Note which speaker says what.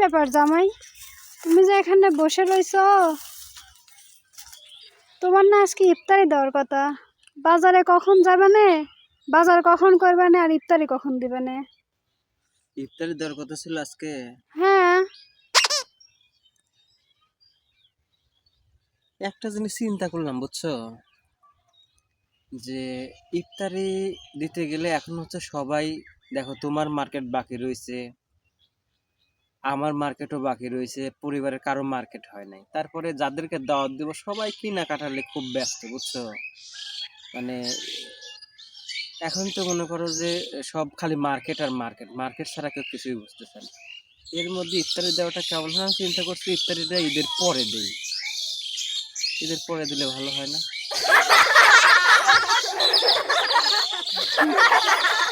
Speaker 1: ব্যাপার জামাই? তুমি যে এখানে বসে রইছ তোমার না আজকে ইফতারি দেওয়ার কথা। বাজারে কখন যাবে না? বাজার কখন করবে না আর ইফতারি কখন দিবে না?
Speaker 2: ইফতারি দেওয়ার কথা ছিল আজকে?
Speaker 1: হ্যাঁ।
Speaker 2: একটা জিনিস চিন্তা করলাম বুঝছ? যে ইফতারি দিতে গেলে এখন হচ্ছে সবাই দেখো তোমার মার্কেট বাকি রয়েছে। আমার মার্কেটও বাকি রয়েছে, পরিবারের কারও মার্কেট হয় নাই। তারপরে যাদেরকে দাওয়াত দিব, সবাই কিনা কাটালে খুব ব্যস্ত, বুঝছ? মানে এখন তো মনে করো যে সব খালি মার্কেট আর মার্কেট মার্কেট ছাড়া কেউ কিছুই বুঝতেছে না। এর মধ্যে ইফতারি দেওয়াটা কেমন হয় আমি চিন্তা করছি ইফতারিটা ঈদের পরে দিই। ঈদের পরে দিলে ভালো হয় না?